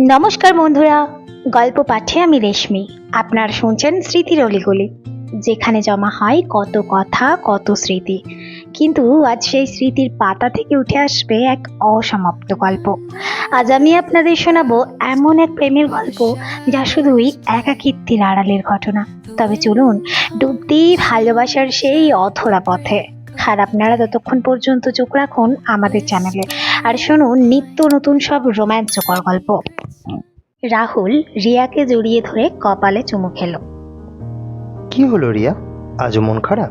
নমস্কার বন্ধুরা, গল্প পাঠে আমি রেশমি। আপনার শুনছেন স্মৃতির অলিগলি, যেখানে জমা হয় কত কথা, কত স্মৃতি। কিন্তু আজ সেই স্মৃতির পাতা থেকে উঠে আসবে এক অসমাপ্ত গল্প। আজ আমি আপনাদের শোনাবো এমন এক প্রেমের গল্প যা শুধুই একাকিত্বের আড়ালের ঘটনা। তবে চলুন, ডুব দিই ভালোবাসার সেই অথরা পথে। আর আপনারা ততক্ষণ পর্যন্ত চোখ রাখুন আমাদের চ্যানেলে। আর শুনুন নিত্য নতুন সব রোমাঞ্চকর গল্প। রাহুল রিয়াকে জড়িয়ে ধরে কপালে চুমু খেলো। কি হলো রিয়া? আজও মন খারাপ?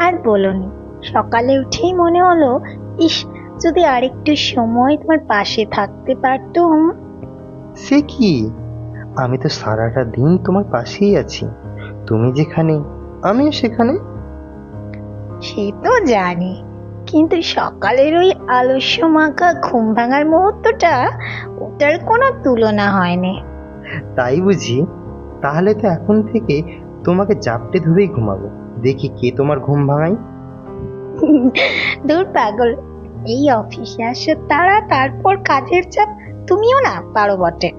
আর বলুন। সকালে উঠেই মনে হলো ইস যদি আরেকটু সময় তোমার পাশে থাকতে পারতুম। সে কি? আমি তো সারাটা দিন তোমার পাশেই আছি। তুমি যেখানে আমিও সেখানে। সে তো জানি। কিন্তু সকালের ওই আলস্য মাখা ঘুম ভাঙার মুহূর্তটা ওটার কোনো তুলনা হয়নি। তাই বুঝি? তাহলে তো এখন থেকে তোমাকে জাপটে ধরেই ঘুমাবো। দেখি কে তোমার ঘুম ভাঙাই দূর পাগল এই অফিসে আসো তারা তারপর কাজের চাপ তুমিও না পারো বটে।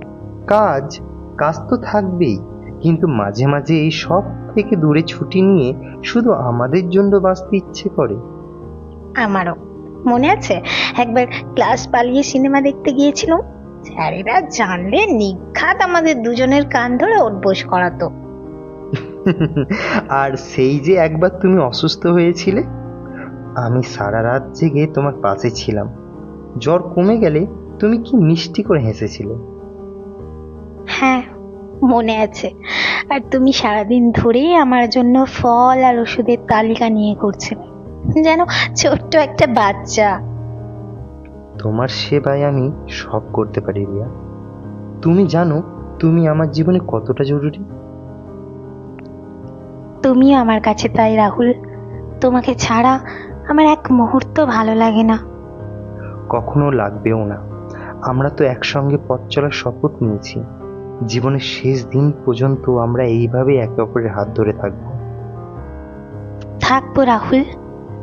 কাজ কাজ তো থাকবেই কিন্তু মাঝে মাঝে এই সব থেকে দূরে ছুটি নিয়ে শুধু আমাদের জন্য বাঁচতে ইচ্ছে করে। আমারও। মনে আছে? একবার ক্লাস পালিয়ে সিনেমা দেখতে গিয়েছিলাম? স্যারেরা জানলে নিঘাত আমাদের দুজনের কান ধরে উঠবোস করাতো। আর সেই যে একবার তুমি অসুস্থ হয়েছিলে? আমি সারা রাত জেগে তোমার পাশে ছিলাম। জ্বর কমে গেলে তুমি কি মিষ্টি করে হেসেছিলে? হ্যাঁ মনে আছে। আর তুমি সারাদিন ধরে আমার জন্য ফল আর ওষুধের তালিকা নিয়ে করছিলে যেন ছোট্ট একটা বাচ্চা। তোমার সেবায় আমি সব করতে পারি রিয়া। তুমি জানো তুমি আমার জীবনে কতটা জরুরি? তুমিও আমার কাছে তাই রাহুল। তোমাকে ছাড়া আমার এক মুহূর্ত ভালো লাগে না। কখনো লাগবেও না। আমরা তো একসঙ্গে পথ চলার শপথ নিয়েছি। জীবনের শেষ দিন পর্যন্ত আমরা এইভাবে একে অপরের হাত ধরে থাকব। থাকব রাহুল,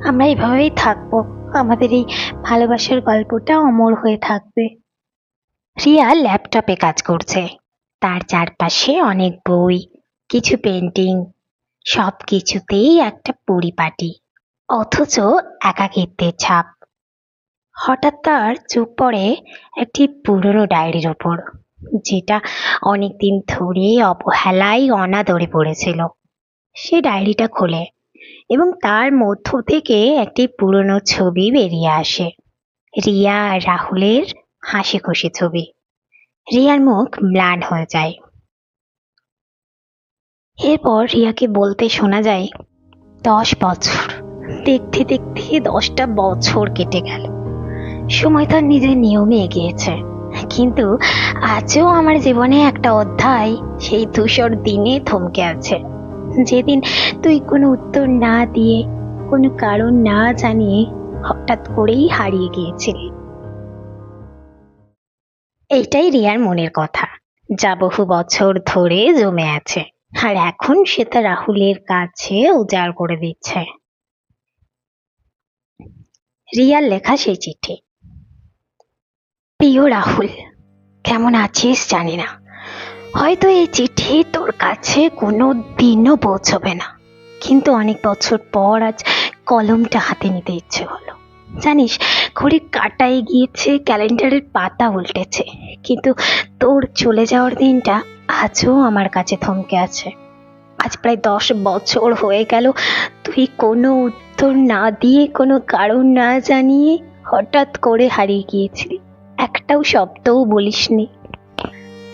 আমরা এইভাবেই থাকব। আমাদের এই ভালোবাসার গল্পটা অমর হয়ে থাকবে। রিয়া ল্যাপটপে কাজ করছে। তার চারপাশে অনেক বই, কিছু পেন্টিং সব কিছুতেই একটা পরিপাটি, অথচ একাকিত্বের ছাপ। হঠাৎ তার চোখ পড়ে একটি পুরনো ডায়েরির ওপর। যেটা অনেকদিন ধরে অবহেলায় অনাদরে পড়েছিল। সে ডায়েরিটা খোলে এবং তার মধ্য থেকে একটি পুরনো ছবি বেরিয়ে আসে। রিয়া রাহুলের হাসি খুশি ছবি। রিয়ার মুখ ম্লান হয়ে যায়। এরপর রিয়াকে বলতে শোনা যায়, দশ বছর। দেখতে দেখতে দশটা বছর কেটে গেল। সময় তার নিজের নিয়মে এগিয়েছে। কিন্তু আজও আমার জীবনে একটা অধ্যায় সেই ধূসর দিনে থমকে আছে। যেদিন তুই কোনো উত্তর না দিয়ে, কোনো কারণ না জানিয়ে হঠাৎ করেই হারিয়ে গিয়েছিলি। এইটাই রিয়ার মনের কথা। যা বহু বছর ধরে জমে আছে, আর এখন সে তা রাহুলের কাছে উজাড় করে দিচ্ছে। রিয়ার লেখা সেই চিঠি। প্রিয় রাহুল, কেমন আছিস জানি না। হয়তো এই চিঠি তোর কাছে কোনো দিনও পৌঁছবে না। কিন্তু অনেক বছর পর আজ কলমটা হাতে নিতে ইচ্ছে হলো। জানিস ঘড়ি কাটায় গিয়েছে, ক্যালেন্ডারের পাতা উল্টেছে। কিন্তু তোর চলে যাওয়ার দিনটা আজও আমার কাছে থমকে আছে। আজ প্রায় দশ বছর হয়ে গেল, তুই কোনো উত্তর না দিয়ে, কোনো কারণ না জানিয়ে হঠাৎ করে হারিয়ে গিয়েছিলি। একটাও শব্দও বলিসনি।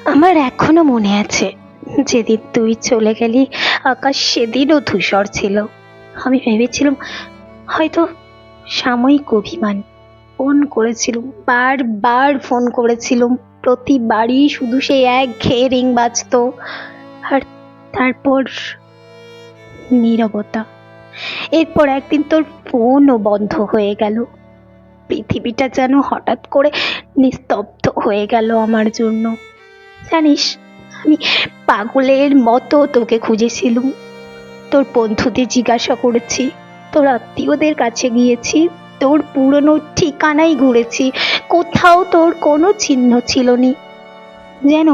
আমার এখনও মনে আছে, যেদিন তুই চলে গেলি, আকাশ সেদিনও ধূসর ছিল। আমি ভেবেছিলাম, হয়তো সাময়িক অভিমান। ফোন করেছিলাম, বারবার ফোন করেছিলাম। প্রতিবারই শুধু সেই এক ঘেয়ে রিং বাজতো। আর তারপর নীরবতা। এরপর একদিন তোর ফোনও বন্ধ হয়ে গেল। পৃথিবীটা যেন হঠাৎ করে নিস্তব্ধ হয়ে গেল আমার জন্য। জানিস, আমি পাগলের মতো তোকে খুঁজেছিলুম। তোর বন্ধুদের জিজ্ঞাসা করেছি, তোর আত্মীয়দের কাছে গিয়েছি, তোর পুরনো ঠিকানায় ঘুরেছি, কোথাও তোর কোনো চিহ্ন ছিল নি যেন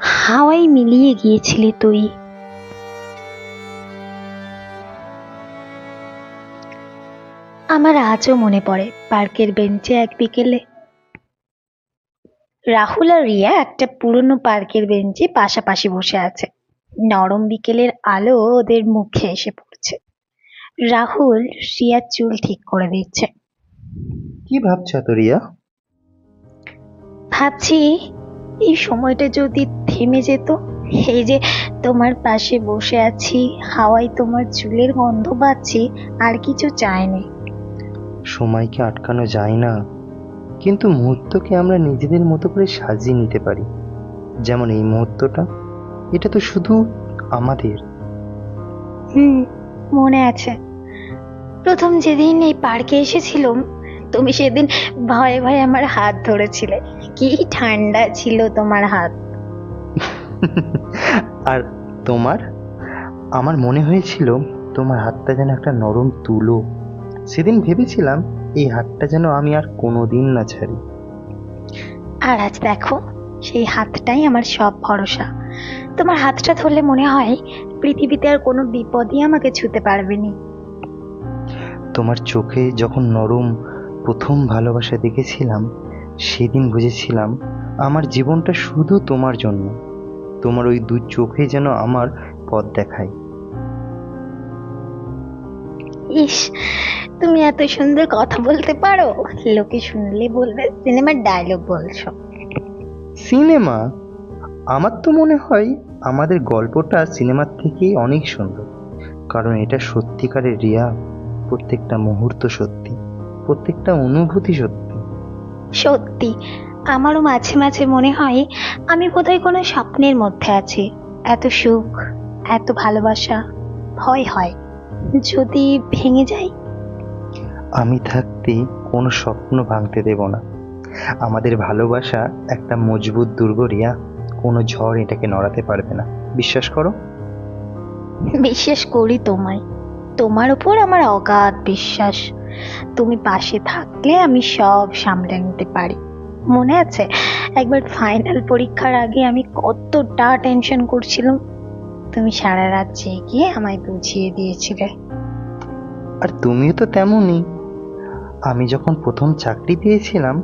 হাওয়ায় মিলিয়ে গিয়েছিলি তুই। আমার আজও মনে পড়ে পার্কের বেঞ্চে এক বিকেলে। রাহুল আর রিয়া একটা পুরনো পার্কের বেঞ্চে পাশাপাশি বসে আছে। নরম বিকেলের আলো ওদের মুখে এসে পড়ছে। রাহুল রিয়ার চুল ঠিক করে দিচ্ছে। কি ভাবছ তো রিয়া? ভাবছি এই সময়টা যদি থেমে যেত এই যে তোমার পাশে বসে আছি হাওয়ায় তোমার চুলের গন্ধ পাচ্ছি আর কিছু চাইনি সময়কে আটকানো যায় না। কিন্তু মুহূর্তকে আমরা নিজেদের মতো করে সাজিয়ে নিতে পারি। যেমন এই মুহূর্তটা এটা তো শুধু আমাদের। হুম মনে আছে। প্রথম যেদিন এই পার্কে এসেছিলাম তুমি সেদিন ভয়ে ভয়ে আমার হাত ধরেছিলে। কি ঠান্ডা ছিল তোমার হাত। আর তোমার? আমার মনে হয়েছিল তোমার হাতটা যেন একটা নরম তুলো। সেদিন ভেবেছিলাম এই হাতটা যেন আমি আর কোনোদিন না ছাড়ি। আর আজ দেখো সেই হাতটাই আমার সব ভরসা। তোমার হাতটা ধরলে মনে হয় পৃথিবীতে আর কোনো বিপদই আমাকে ছুতে পারবে না। তোমার চোখে যখন নরম প্রথম ভালোবাসা দেখেছিলাম সেদিন বুঝেছিলাম আমার জীবনটা শুধু তোমার জন্য। তোমার ওই দু চোখে যেন আমার পথ দেখায়। ইস তুমি এত সুন্দর কথা বলতে পারো? লোকে শুনলে বলবে সিনেমার ডায়লগ বলছো। সিনেমা? আমার তো মনে হয় আমাদের গল্পটা সিনেমার থেকেই অনেক সুন্দর। কারণ এটা সত্যিকারের রিয়া প্রত্যেকটা মুহূর্ত সত্যি প্রত্যেকটা অনুভূতি সত্যি। সত্যি আমারও মাঝে মাঝে মনে হয় আমি বোধহয় কোনো স্বপ্নের মধ্যে আছি। এত সুখ এত ভালোবাসা ভয় হয়। যদি ভেঙে যাই আমি থাকতে কোনো স্বপ্ন ভাঙতে দেব না। আমাদের ভালোবাসা একটা মজবুত দুর্গ রিয়া। কোনো ঝড় এটাকে নড়াতে পারবে না। বিশ্বাস করো? বিশ্বাস করি তোমায়। তোমার উপর আমার অগাধ বিশ্বাস। তুমি পাশে থাকলে আমি সব সামলে নিতে পারি। মনে আছে একবার ফাইনাল পরীক্ষার আগে আমি কতটা টেনশন করছিলাম। তুমি সারা রাত জেগে আমায় বুঝিয়ে দিয়েছিলে। আর তুমিও তো তেমনই। আমি যখন প্রথম চাকরি পেয়েছিলাম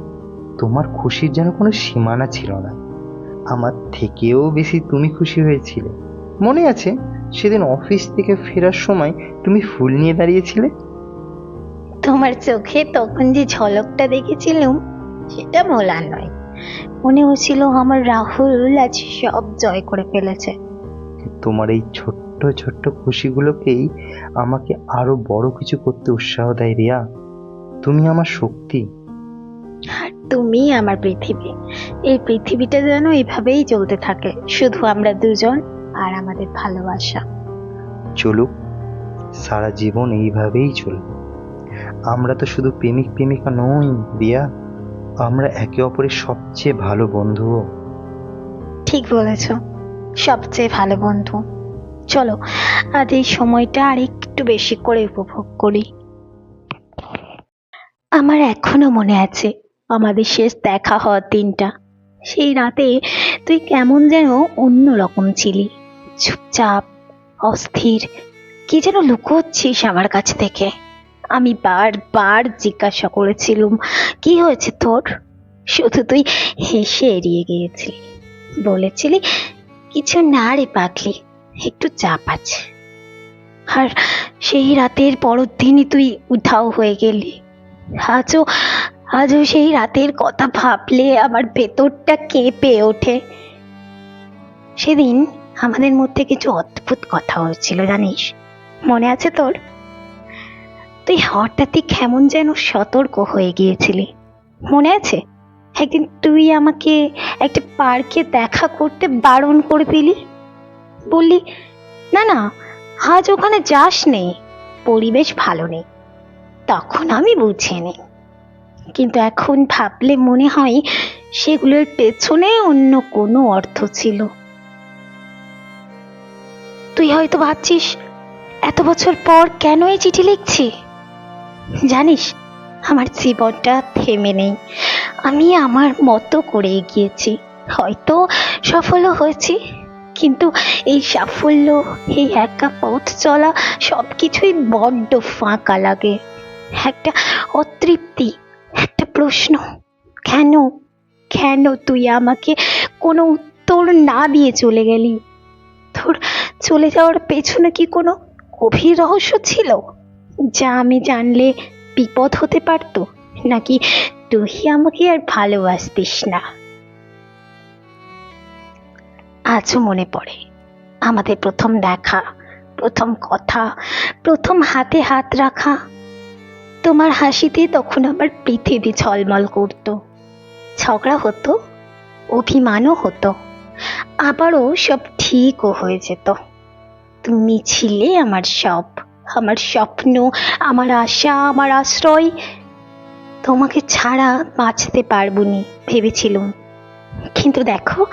তোমার খুশির যেন কোনো সীমানা ছিল না। আমার থেকেও বেশি তুমি খুশি হয়েছিলে। মনে আছে সেদিন অফিস থেকে ফেরার সময় তুমি ফুল নিয়ে দাঁড়িয়েছিলে? তোমার চোখে তখন যে ঝলকটা দেখেছিলাম সেটা ভোলার নয়। মনে হচ্ছিল আমার রাহুল আজ সব জয় করে ফেলেছে। তোমার এই ছোট্ট ছোট্ট খুশিগুলোকেই আমাকে আরও বড় কিছু করতে উৎসাহ দেয় রিয়া। তুমি আমার শক্তি। তুমি আমার পৃথিবী। এই পৃথিবীটা যেন এভাবেই চলতে থাকে শুধু আমরা দুজন আর আমাদের ভালোবাসা। চলুক সারা জীবন এইভাবেই চলবে। আমরা তো শুধু প্রেমিক প্রেমিকা নই রিয়া। আমরা একে অপরের সবচেয়ে ভালো বন্ধুও। ঠিক বলেছ। সবচেয়ে ভালো বন্ধু। চলো, আজ এই সময়টা আর একটু বেশি করে উপভোগ করি। আমার এখনও মনে আছে, আমাদের শেষ দেখা হওয়ার দিনটা। সেই রাতে তুই কেমন যেন অন্য রকম ছিলি। চুপচাপ, অস্থির, কি যেন লুকোচ্ছিস আমার কাছ থেকে। আমি বারবার জিজ্ঞাসা করেছিলুম, কি হয়েছে তোর? শুধু তুই হেসে এড়িয়ে গিয়েছিলি। বলেছিলি কিছু না রে পাগলি, একটু চাপ আছে। আর সেই রাতের পরের দিনই তুই উধাও হয়ে গেলি। আজও আজও সেই রাতের কথা ভাবলে আমার ভেতরটা কেঁপে ওঠে। সেদিন আমাদের মধ্যে কিছু অদ্ভুত কথা হয়েছিল, জানিস? মনে আছে তোর? তুই হঠাৎই কেমন যেন সতর্ক হয়ে গিয়েছিলি। মনে আছে? একদিন তুই আমাকে একটা পার্কে দেখা করতে বারণ করে দিলি। বললি, না না, আজ ওখানে যাস নেই পরিবেশ ভালো নেই। তখন আমি বুঝে বুঝিনি কিন্তু এখন ভাবলে মনে হয় সেগুলোর পেছনে অন্য কোনো অর্থ ছিল। তুই হয়তো ভাবছিস, এত বছর পর কেন এই চিঠি লিখছি? জানিস, আমার জীবনটা থেমে নেই। আমি আমার মতো করে এগিয়েছি। হয়তো সফলও হয়েছি, কিন্তু এই সাফল্য, এই একা পথ চলা সব কিছুই বড্ড ফাঁকা লাগে। একটা অতৃপ্তি, একটা প্রশ্ন, কেন কেন তুই আমাকে কোনো উত্তর না দিয়ে চলে গেলি? তোর চলে যাওয়ার পেছনে কি কোনো গভীর রহস্য ছিল, যা আমি জানলে বিপদ হতে পারতো, নাকি তুই আমাকে আর ভালোবাসতিস না। আজও মনে পড়ে আমাদের প্রথম দেখা, প্রথম কথা, প্রথম হাতে হাত রাখা। তোমার হাসিতে তখন আমার পৃথিবী ঝলমল করত। ঝগড়া হতো, অভিমানও হতো, আবারও সব ঠিকও হয়ে যেত। তুমি ছিলে আমার সব, আমার স্বপ্ন, আমার আশা, আমার আশ্রয় তোমাকে ছাড়া বাঁচতে পারব নি ভেবেছিলুম। কিন্তু দেখো,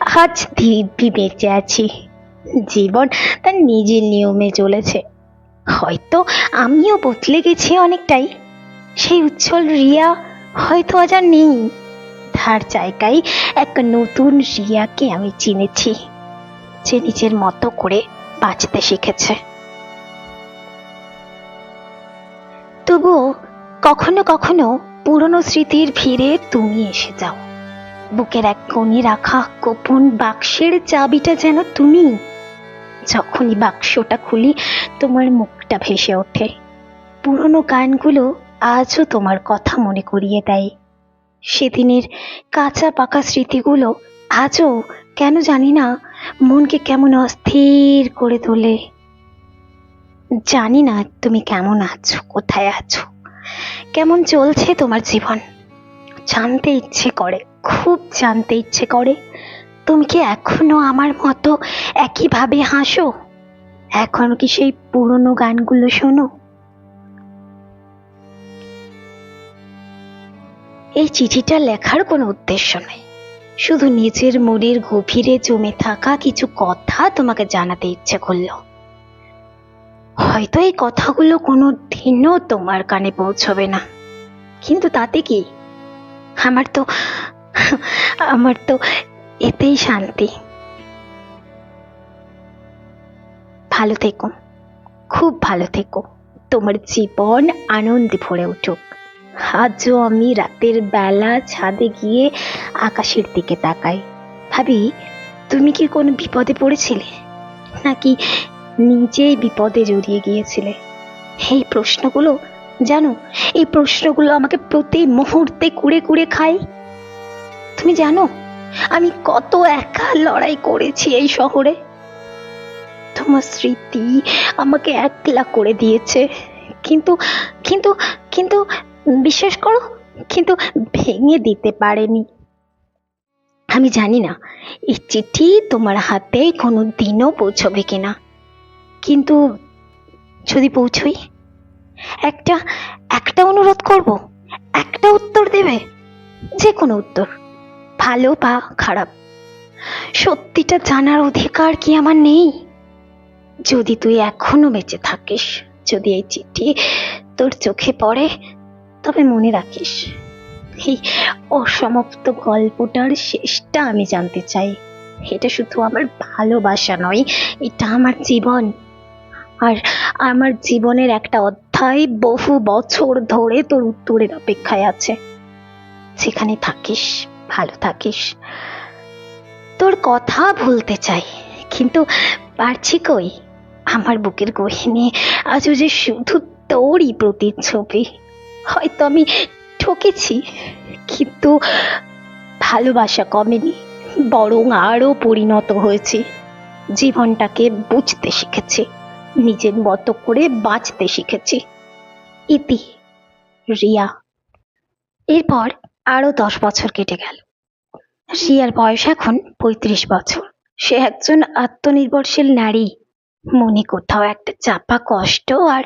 আজ দিব্যি বেঁচে আছি। জীবন তার নিজের নিয়মে চলেছে। হয়তো আমিও বদলে গেছি অনেকটাই। সেই উজ্জ্বল রিয়া হয়তো আজ আর নেই। তার জায়গায় এক নতুন রিয়াকে আমি চিনেছি, যে নিজের মতো করে বাঁচতে শিখেছে। তবুও কখনো কখনো পুরনো স্মৃতির ভিড়ে তুমি এসে যাও। বুকের এক কোণে রাখা গোপন বাক্সের চাবিটা যেন তুমি। যখনই বাক্সটা খুলি, তোমার মুখটা ভেসে ওঠে। পুরনো গানগুলো আজও তোমার কথা মনে করিয়ে দেয়। সেদিনের কাঁচা পাকা স্মৃতিগুলো আজও, কেন জানি না, মনকে কেমন অস্থির করে তোলে। জানি না তুমি কেমন আছো, কোথায় আছো। কেমন চলছে তোমার জীবন? জানতে ইচ্ছে করে, খুব জানতে ইচ্ছে করে। তুমি কি এখনও আমার মতো একইভাবে হাসো? এখনও কি সেই পুরনো গানগুলো শোনো? এই চিঠিটা লেখার কোনো উদ্দেশ্য নেই। শুধু নিজের মনের গভীরে জমে থাকা কিছু কথা তোমাকে জানাতে ইচ্ছে করল। হয়তো এই কথাগুলো কোনো দিনও তোমার কানে পৌঁছবে না। কিন্তু তাতে কি? আমার তো আমার তো এতেই শান্তি। ভালো থেকো, খুব ভালো থেকো। তোমার জীবন আনন্দে ভরে উঠুক। আজও আমি রাতের বেলা ছাদে গিয়ে আকাশের দিকে তাকাই। ভাবি, তুমি কি কোনো বিপদে পড়েছিলে? নাকি নিজেই বিপদে জড়িয়ে গিয়েছিলে। এই প্রশ্নগুলো, জানো, এই প্রশ্নগুলো আমাকে প্রতি মুহূর্তে কুড়ে কুড়ে খায়। তুমি জানো, আমি কত একা লড়াই করেছি এই শহরে। তোমার স্মৃতি আমাকে একলা করে দিয়েছে। কিন্তু কিন্তু কিন্তু, বিশ্বাস করো, কিন্তু ভেঙে দিতে পারেনি। আমি জানি না, এই চিঠি তোমার হাতে কোনো দিনও পৌঁছবে কিনা। কিন্তু যদি পৌঁছই, একটা একটা অনুরোধ করব, একটা উত্তর দেবে যে কোনো উত্তর, ভালো বা খারাপ। সত্যিটা জানার অধিকার কি আমার নেই? যদি তুই এখনও বেঁচে থাকিস, যদি এই চিঠি তোর চোখে পড়ে, তবে মনে রাখিস, এই অসমাপ্ত গল্পটার শেষটা আমি জানতে চাই। এটা শুধু আমার ভালোবাসা নয়, এটা আমার জীবন। আর আমার জীবনের একটা অধ্যায় বহু বছর ধরে তোর উত্তরের অপেক্ষায় আছে। সেখানে থাকিস, ভালো থাকিস। তোর কথা ভুলতে চাই, কিন্তু পারছি কই? আমার বুকের গহিনে আজও যে শুধু তোরই প্রতিচ্ছবি। হয়তো আমি ঠকেছি, কিন্তু ভালোবাসা কমেনি, বরং আরও পরিণত হয়েছি। জীবনটাকে বুঝতে শিখেছি। নিজের মতো করে বাঁচতে শিখেছি। ইতি, রিয়া। এরপর আরও দশ বছর কেটে গেল। রিয়ার বয়স এখন পঁয়ত্রিশ বছর। সে একজন আত্মনির্ভরশীল নারী। মনে কোথাও একটা চাপা কষ্ট আর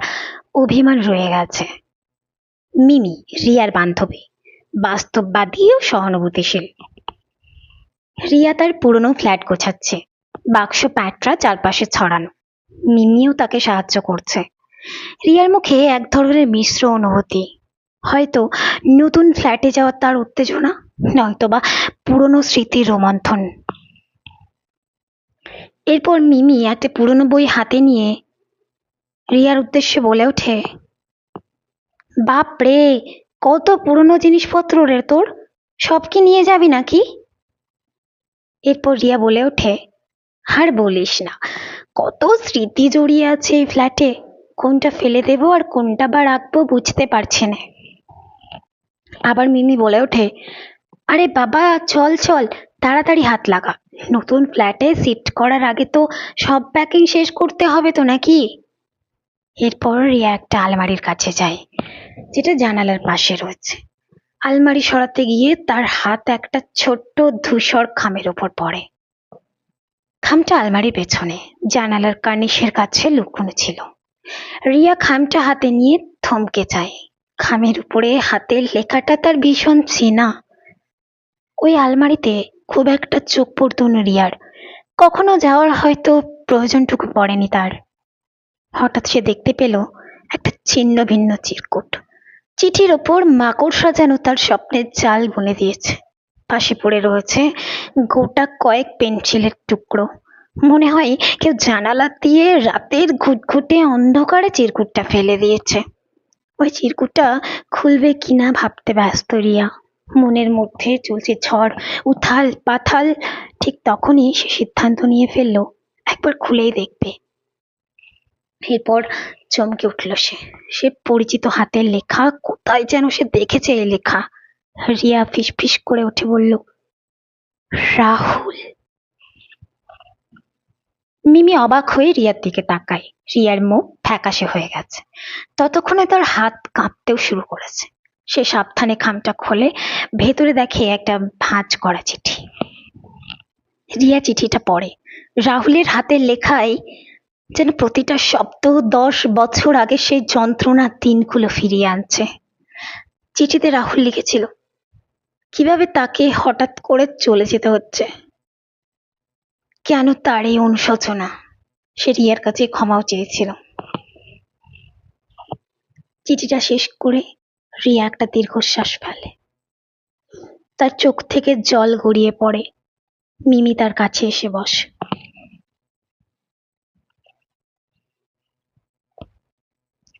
অভিমান রয়ে গেছে। মিমি, রিয়ার বান্ধবী, বাস্তববাদী ও সহানুভূতিশীল। রিয়া তার পুরনো ফ্ল্যাট গোছাচ্ছে। বাক্স প্যাটরা চারপাশে ছড়ানো। মিমিও তাকে সাহায্য করছে। রিয়ার মুখে এক ধরনের মিশ্র অনুভূতি। হয়তো নতুন ফ্ল্যাটে যাওয়ার তার উত্তেজনা, নয়তোবা পুরনো স্মৃতির রোমন্থন। এরপর মিমি একটা পুরনো বই হাতে নিয়ে রিয়ার উদ্দেশ্যে বলে ওঠে বাপ রে কত পুরনো জিনিসপত্র রে তোর, সব কি নিয়ে যাবি নাকি? এরপর রিয়া বলে ওঠে, আর বলিস না কত স্মৃতি জড়িয়ে আছে এই ফ্ল্যাটে কোনটা ফেলে দেবো আর কোনটা বা রাখব বুঝতে পারছে না। আবার মিমি বলে ওঠে, আরে বাবা, চল চল, তাড়াতাড়ি হাত লাগা। নতুন ফ্ল্যাটে শিফট করার আগে তো সব প্যাকিং শেষ করতে হবে তো নাকি? এরপর রিয়া একটা আলমারির কাছে যায়, যেটা জানালার পাশে রয়েছে। আলমারি সরাতে গিয়ে তার হাত একটা ছোট্ট ধূসর খামের ওপর পড়ে। খামটা আলমারির পেছনে, জানালার কার্নিশের কাছে লুকোনো ছিল। রিয়া খামটা হাতে নিয়ে থমকে যায়। খামের উপরে হাতের লেখাটা তার ভীষণ চেনা। ওই আলমারিতে খুব একটা চোখ পড়তো না রিয়ার। কখনো যাওয়ার হয়তো প্রয়োজনটুকু পড়েনি তার। হঠাৎ সে দেখতে পেল একটা ছিন্ন ভিন্ন চিরকুট। চিঠির ওপর মাকড় সাজানো তার স্বপ্নের জাল বুনে দিয়েছে। পাশে পড়ে রয়েছে। গোটা কয়েক পেন্সিলের টুকরো। মনে হয় কেউ জানালা দিয়ে রাতের ঘুটঘুটে অন্ধকারে চিরকুটটা ফেলে দিয়েছে। ওই চিরকুটটা খুলবে কিনা ভাবতে ব্যস্ত রিয়া। মনের মধ্যে চলছে ঝড়, উথাল পাথাল। ঠিক তখনই সে সিদ্ধান্ত নিয়ে ফেলল, একবার খুলেই দেখবে। এরপর চমকে উঠল সে। সে পরিচিত হাতের লেখা, কোথায় যেন সে দেখেছে এই লেখা। রিয়া ফিস ফিস করে উঠে বলল, রাহুল। মিমি অবাক হয়ে রিয়ার দিকে তাকায়। রিয়ার মুখ ফ্যাকাশে হয়ে গেছে। ততক্ষণে তার হাত কাঁপতেও শুরু করেছে। সে সাবধানে খামটা খোলে, ভেতরে দেখে একটা ভাঁজ করা চিঠি। রিয়া চিঠিটা পড়ে। রাহুলের হাতের লেখায় যেন প্রতিটা শব্দ দশ বছর আগে সেই যন্ত্রণার দিনগুলো ফিরিয়ে আনছে। চিঠিতে রাহুল লিখেছিল কীভাবে তাকে হঠাৎ করে চলে যেতে হচ্ছে? কেন তার এই অনুশোচনা? সে রিয়ার কাছে ক্ষমাও চেয়েছিল। চিঠিটা শেষ করে রিয়া একটা দীর্ঘশ্বাস ফেলে। তার চোখ থেকে জল গড়িয়ে পড়ে। মিমি তার কাছে এসে বস।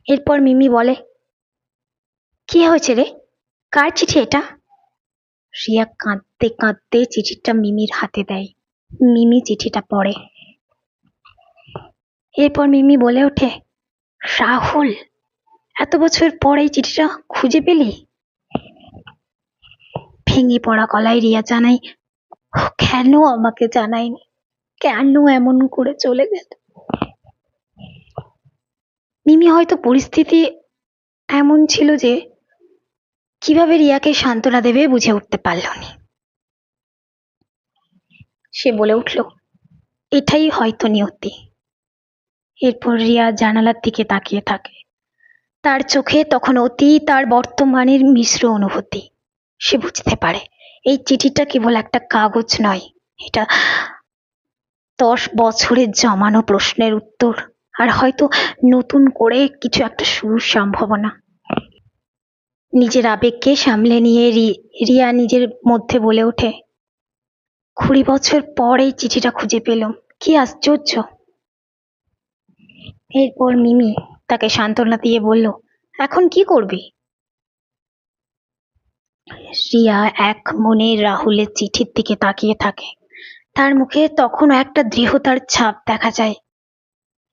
এরপর মিমি বলে, কি হয়েছে রে? কার চিঠি এটা? রিয়া কাঁদতে কাঁদতে চিঠিটা মিমির হাতে দেয়। মিমি চিঠিটা পড়ে। এরপর মিমি বলে ওঠে, রাহুল, এত বছর পরে এই চিঠিটা খুঁজে পেলি? ভেঙে পড়া গলায় রিয়া জানাই "ও কেন আমাকে জানায়নি? কেন এমন করে চলে গেল? মিমি হয়তো পরিস্থিতি এমন ছিল যে কীভাবে রিয়াকে সান্ত্বনা দেবে বুঝে উঠতে পারল না সে বলে উঠল, এটাই হয়তো নিয়তি। এরপর রিয়া জানালার দিকে তাকিয়ে থাকে। তার চোখে তখন অতীত আর বর্তমানের মিশ্র অনুভূতি। সে বুঝতে পারে, এই চিঠিটা কেবল একটা কাগজ নয়, এটা দশ বছরের জমানো প্রশ্নের উত্তর। আর হয়তো নতুন করে কিছু একটা শুরুর সম্ভাবনা। নিজের আবেগকে সামলে নিয়ে রিয়া নিজের মধ্যে বলে ওঠে, কুড়ি বছর পর এই চিঠিটা খুঁজে পেলাম। কি আশ্চর্য! এরপর মিমি তাকে সান্ত্বনা দিয়ে বলল, এখন কি করবি? রিয়া এক মনে রাহুলের চিঠির দিকে তাকিয়ে থাকে। তার মুখে তখনও একটা দৃঢ়তার ছাপ দেখা যায়।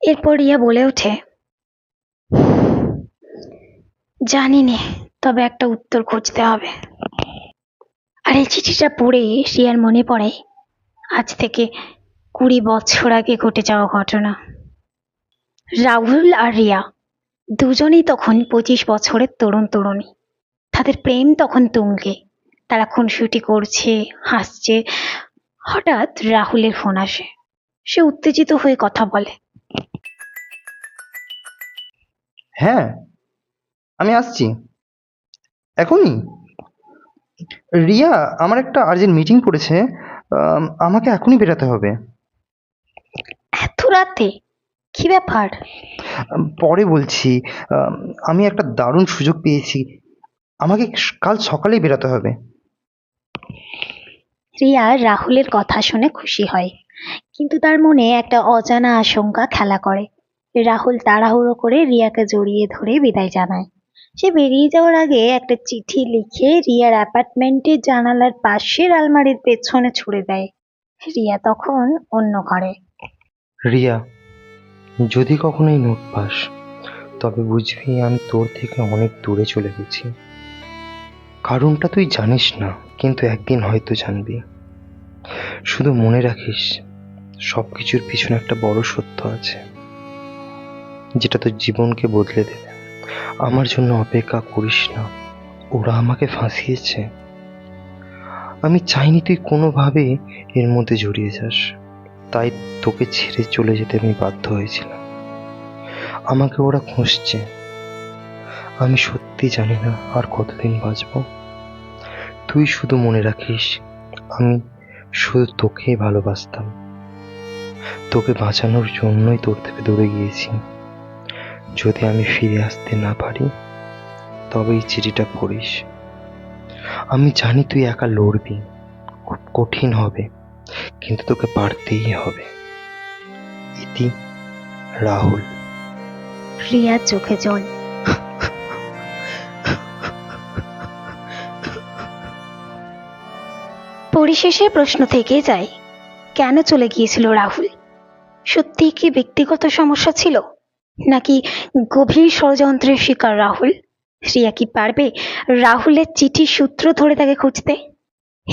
এরপর রিয়া বলে ওঠে, জানি নে তবে একটা উত্তর খুঁজতে হবে। আর এই চিঠিটা পড়ে রিয়ার মনে পড়ে, আজ থেকে কুড়ি বছর আগে ঘটে যাওয়া ঘটনা। রাহুল আর রিয়া দুজনেই তখন পঁচিশ বছরের তরুণ তরুণী। তাদের প্রেম তখন তুঙ্গে। তারা খুনসুটি করছে, হাসছে। হঠাৎ রাহুলের ফোন আসে। সে উত্তেজিত হয়ে কথা বলে। হ্যাঁ আমি আসছি। এখনই? রিয়া আমার একটা আর্জেন্ট মিটিং পড়েছে আম, আমাকে এখনই বেরোতে হবে। এত রাতে? কি ব্যাপার? পরে বলছি। আমি একটা দারুণ সুযোগ পেয়েছি। আমাকে কাল সকালেই বেরোতে হবে। রিয়া রাহুলের কথা শুনে খুশি হয়। কিন্তু তার মনে একটা অজানা আশঙ্কা খেলা করে। রাহুল তাড়াহুড়ো করে রিয়াকে জড়িয়ে ধরে বিদায় জানায়। সে বেরিয়ে যাওয়ার আগে একটা চিঠি লিখে রিয়ার অ্যাপার্টমেন্টের জানালার পাশের আলমারির পেছনে ছুড়ে দেয়। রিয়া তখন অন্য ঘরে। রিয়া, যদি কখনো এই নোট পাস, তবে বুঝবি আমি তোর থেকে অনেক দূরে চলে গেছি। কারণটা তুই জানিস না, কিন্তু একদিন হয়তো জানবি। শুধু মনে রাখিস সব কিছুর পিছনে একটা বড় সত্য আছে, যেটা তোর জীবনকে বদলে দেবে। আমার জন্য অপেক্ষা করিস না। ওরা আমাকে ফাঁসিয়েছে। আমি চাইনি তুই কোনোভাবে এর মধ্যে জড়িয়ে যাস। তাই তোকে ছেড়ে চলে যেতে আমি বাধ্য হয়েছিলাম। আমাকে ওরা খুঁজছে। আমি সত্যি জানি না আর কতদিন বাঁচব। তুই শুধু মনে রাখিস, আমি শুধু তোকেই ভালোবাসতাম। তোকে বাঁচানোর জন্যই তোর থেকে দূরে গিয়েছি। যদি আমি ফিরে আসতে না পারি, তবে এই চিঠিটা পড়িস। আমি জানি তুই একা লড়বি, খুব কঠিন হবে, কিন্তু তোকে পারতেই হবে। ইতি, রাহুল। রিয়ার চোখে জল। পরিশেষে প্রশ্ন থেকে যায়, কেন চলে গিয়েছিল রাহুল? সত্যি কি ব্যক্তিগত সমস্যা ছিল? নাকি গভীর ষড়যন্ত্রের শিকার রাহুল? রিয়া কি পারবে রাহুলের চিঠির সূত্র ধরে তাকে খুঁজতে?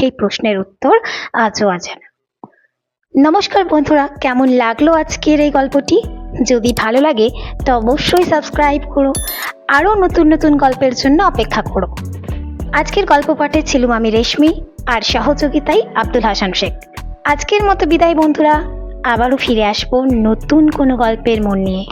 এই প্রশ্নের উত্তর আজও অজানা। নমস্কার বন্ধুরা, কেমন লাগল আজকের এই গল্পটি? যদি ভালো লাগে, তো অবশ্যই সাবস্ক্রাইব করো। আরও নতুন নতুন গল্পের জন্য অপেক্ষা করো। আজকের গল্প পাঠে ছিলুম আমি রেশমি আর সহযোগিতায় আব্দুল হাসান শেখ। আজকের মতো বিদায় বন্ধুরা, আবারও ফিরে আসব নতুন কোনো গল্পের মন নিয়ে।